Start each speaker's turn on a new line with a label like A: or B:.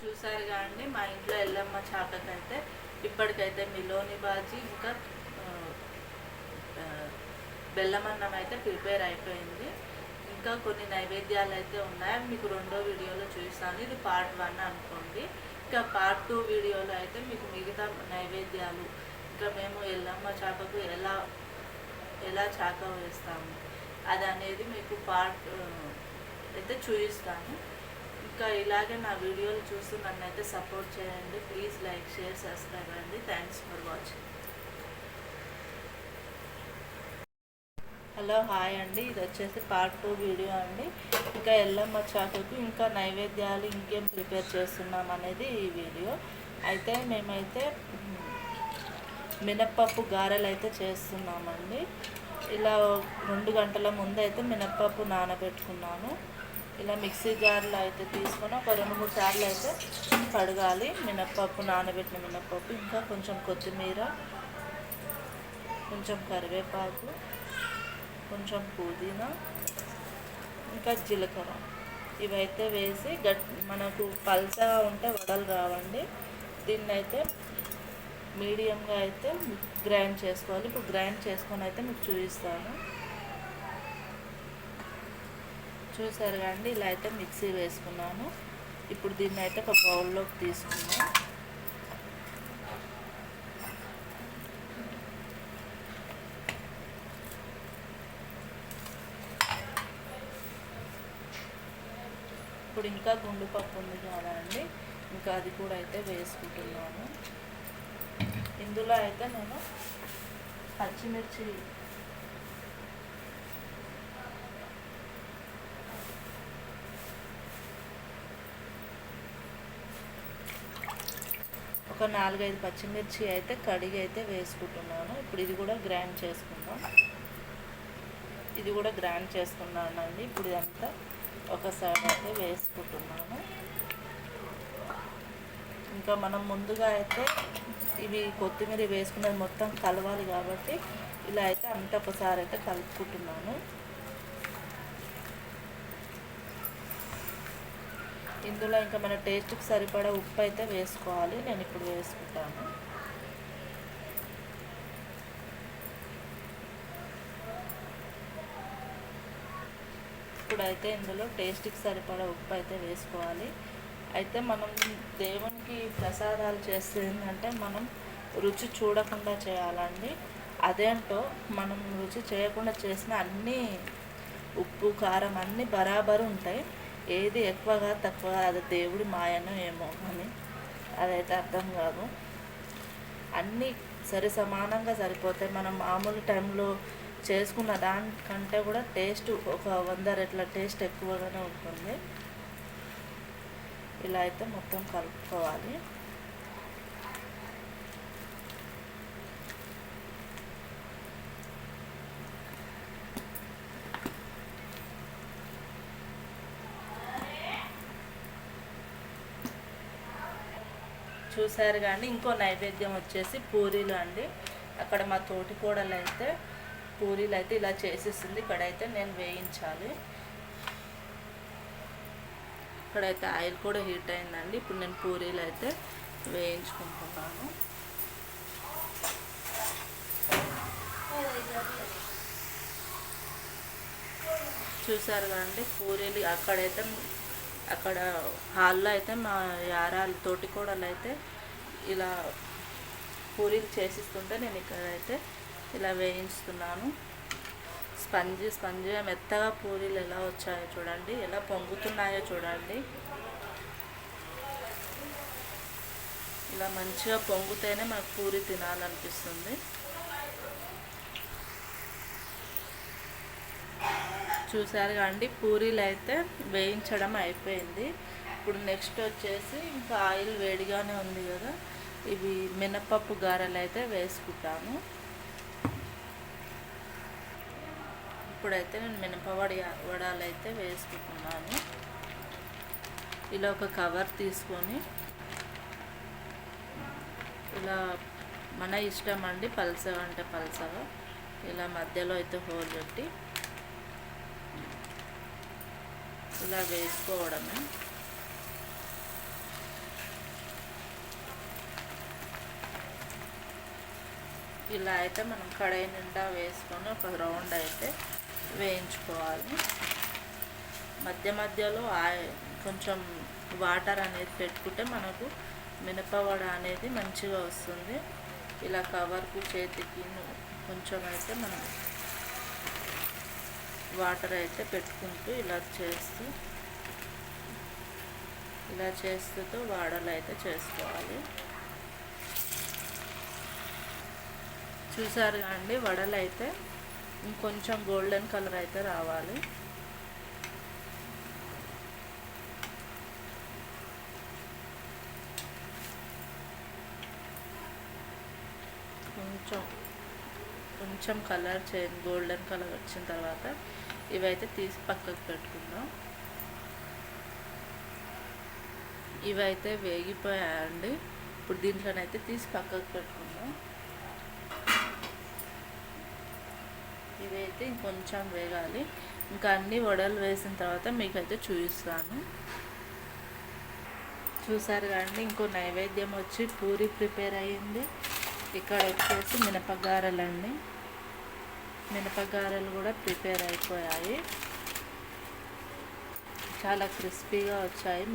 A: చూసారు కానీ మా ఇంట్లో ఎల్లమ్మ చాకకైతే ఇప్పటికైతే మిలోని బాజీ ఇంకా బెల్లమన్నం అయితే ప్రిపేర్ అయిపోయింది. ఇంకా కొన్ని నైవేద్యాలు అయితే ఉన్నాయి అవి మీకు రెండో వీడియోలో చూపిస్తాను. ఇది పార్ట్ వన్ అనుకోండి. ఇంకా పార్ట్ టూ వీడియోలో అయితే మీకు మిగతా నైవేద్యాలు ఇంకా మేము ఎల్లమ్మ చాకకు ఎలా ఎలా చాక వేస్తాము అది అనేది మీకు పార్ట్ అయితే చూపిస్తాను. ఇంకా ఇలాగే నా వీడియోలు చూస్తూ నన్ను అయితే సపోర్ట్ చేయండి. ప్లీజ్ లైక్ షేర్ సబ్స్క్రైబ్ అండి. Thanks for watching hello hi అండి. ఇది వచ్చేసి పార్ట్ టూ వీడియో అండి. ఇంకా ఎల్లమ్మ చాకుకు ఇంకా నైవేద్యాలు ఇంకేం ప్రిపేర్ చేస్తున్నాం అనేది ఈ వీడియో అయితే మేమైతే మినప్పప్పు గారెలు అయితే చేస్తున్నామండి. ఇలా రెండు గంటల ముందు అయితే మినప్పప్పు నానబెట్టుకున్నాను. ఇలా మిక్సీ జార్లో అయితే తీసుకొని ఒక రెండు మూడు సార్లు అయితే కడగాలి. మినప్పప్పు నానబెట్టిన మినప్పప్పు ఇంకా కొంచెం కొత్తిమీర కొంచెం కరివేపాకు కొంచెం పుదీనా ఇంకా జీలకర్ర. ఇవైతే వేసి గట్ మనకు పల్చగా ఉంటే వడలు రావండి. దీన్ని అయితే మీడియంగా అయితే గ్రైండ్ చేసుకోవాలి. ఇప్పుడు గ్రైండ్ చేసుకొని అయితే మీకు చూపిస్తాను. చూసారు కానీ ఇలా అయితే మిక్సీ వేసుకున్నాను. ఇప్పుడు దీన్ని అయితే ఒక బౌల్లోకి తీసుకున్నాను. ఇప్పుడు ఇంకా గుండు పప్పు ఉంది కదా అండి ఇంకా అది కూడా అయితే వేసుకుంటున్నాను. ఇందులో అయితే నేను పచ్చిమిర్చి ఒక నాలుగైదు పచ్చిమిర్చి అయితే కడిగి అయితే వేసుకుంటున్నాను. ఇప్పుడు ఇది కూడా గ్రైండ్ చేసుకుందాం. ఇది కూడా గ్రైండ్ చేసుకున్నానండి. ఇప్పుడు ఇదంతా ఒక సైడ్ అయితే వేసుకుంటున్నాను. ఇంకా మనం ముందుగా అయితే ఇవి కొత్తిమీర వేసుకున్నది మొత్తం కలవాలి కాబట్టి ఇలా అయితే అంత ఒకసారి అయితే కలుపుకుంటున్నాను. ఇందులో ఇంకా మన టేస్ట్కి సరిపడా ఉప్పు అయితే వేసుకోవాలి. నేను ఇప్పుడు వేసుకుంటాను. ఇప్పుడైతే ఇందులో టేస్ట్కి సరిపడా ఉప్పు అయితే వేసుకోవాలి. అయితే మనం దేవునికి ప్రసాదాలు చేస్తే ఏంటంటే మనం రుచి చూడకుండా చేయాలండి. అదేంటో మనం రుచి చేయకుండా చేసిన అన్నీ ఉప్పు కారం అన్నీ బరాబరు ఉంటాయి. ఏది ఎక్కువగా తక్కువగా అది దేవుడి మాయనో ఏమో అని అదైతే అర్థం కాదు. అన్నీ సరి సమానంగా సరిపోతాయి మనం మామూలు టైంలో చేసుకున్న దానికంటే కూడా టేస్ట్ ఒక వంద రెట్ల టేస్ట్ ఎక్కువగానే ఉంటుంది. ఇలా అయితే మొత్తం కలుపుకోవాలి. చూశారు కానీ ఇంకో నైవేద్యం వచ్చేసి పూరీలు అండి. అక్కడ మా తోటి కూడలు అయితే పూరీలు అయితే ఇలా చేసేసింది. ఇక్కడైతే నేను వేయించాలి. ఇక్కడైతే ఆయిల్ కూడా హీట్ అయిందండి. ఇప్పుడు నేను పూరీలు అయితే వేయించుకుంటున్నాను. చూసారు కదండి పూరీలు అక్కడైతే అక్కడ హాల్లో అయితే మా యారాలు తోటి కోడలు అయితే ఇలా పూరీలు చేసిస్తుంటే నేను ఇక్కడైతే ఇలా వేయించుతున్నాను. స్పంజి స్పంజి మెత్తగా పూరీలు ఎలా వచ్చాయో చూడండి ఎలా పొంగుతున్నాయో చూడండి. ఇలా మంచిగా పొంగుతేనే మనకు పూరి తినాలనిపిస్తుంది. చూసారు అండి పూరీలు అయితే వేయించడం అయిపోయింది. ఇప్పుడు నెక్స్ట్ వచ్చేసి ఇంకా ఆయిల్ వేడిగానే ఉంది కదా ఇవి మినపప్పు గారెలు అయితే వేసుకుంటాము ఇప్పుడైతే నేను మినపవడి వడాలు అయితే వేసుకుంటున్నాను. ఇలా ఒక కవర్ తీసుకొని ఇలా మన ఇష్టం అండి పల్సగా అంటే పల్సగా ఇలా మధ్యలో అయితే హోల్ పెట్టి ఇలా వేసుకోవడమే. ఇలా అయితే మనం కడాయి నిండా వేసుకొని ఒక రౌండ్ అయితే వేయించుకోవాలి. మధ్య మధ్యలో కొంచెం వాటర్ అనేది పెట్టుకుంటే మనకు మినపవడ అనేది మంచిగా వస్తుంది. ఇలా కవర్కు చేతికి కొంచెం అయితే మనం వాటర్ అయితే పెట్టుకుంటూ ఇలా చేస్తూ ఇలా చేస్తూ వాడలు అయితే చేసుకోవాలి. చూసారు అండి వడలు అయితే ఇంకొంచెం గోల్డెన్ కలర్ అయితే రావాలి. కొంచెం కొంచెం కలర్ చేంజ్ గోల్డెన్ కలర్ వచ్చిన తర్వాత ఇవైతే తీసి పక్కకు పెట్టుకుందాం. ఇవైతే వేగిపోయాయండి. ఇప్పుడు దీంట్లోనైతే తీసి పక్కకు పెట్టుకుందాం. ఇవైతే ఇంకొంచెం వేగాలి. ఇంకా అన్ని వడలు వేసిన తర్వాత మీకైతే చూపిస్తాను. చూసారు కానీ ఇంకో నైవేద్యం వచ్చి పూరి ప్రిపేర్ అయ్యింది ఇక్కడ వచ్చేసి మినపగారెలండి. మినపగారెలు కూడా ప్రిపేర్ అయిపోయాయి. చాలా క్రిస్పీగా వచ్చాయి